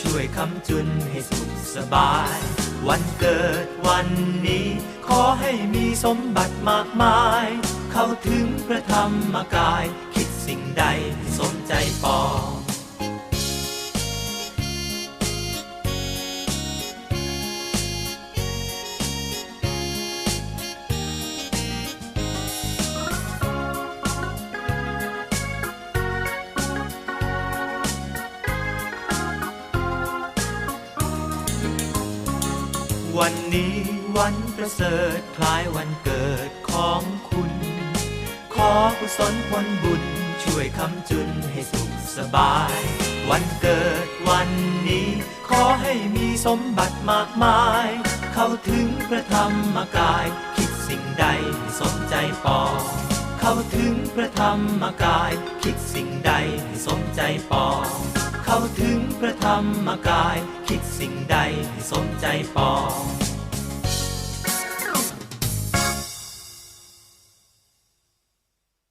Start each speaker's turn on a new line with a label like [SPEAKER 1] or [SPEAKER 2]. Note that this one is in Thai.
[SPEAKER 1] ช่วยคำจุนให้สุขสบาย วันเกิดวันนี้ ขอให้มีสมบัติมากมาย เข้าถึงพระธรรมกาย คิดสิ่งใดสมใจ วันนี้วันประเสริฐคล้ายวันเกิดของคุณ ขอกุศลผลบุญช่วยคำจุนให้สุขสบาย วันเกิดวันนี้ ขอให้มีสมบัติมากมาย เข้าถึงพระธรรมกาย คิดสิ่งใดให้สมใจปอง เข้าถึงพระธรรมกาย คิดสิ่งใดให้สมใจปอง พระธรรมกาย คิดสิ่งใดให้สมใจปอง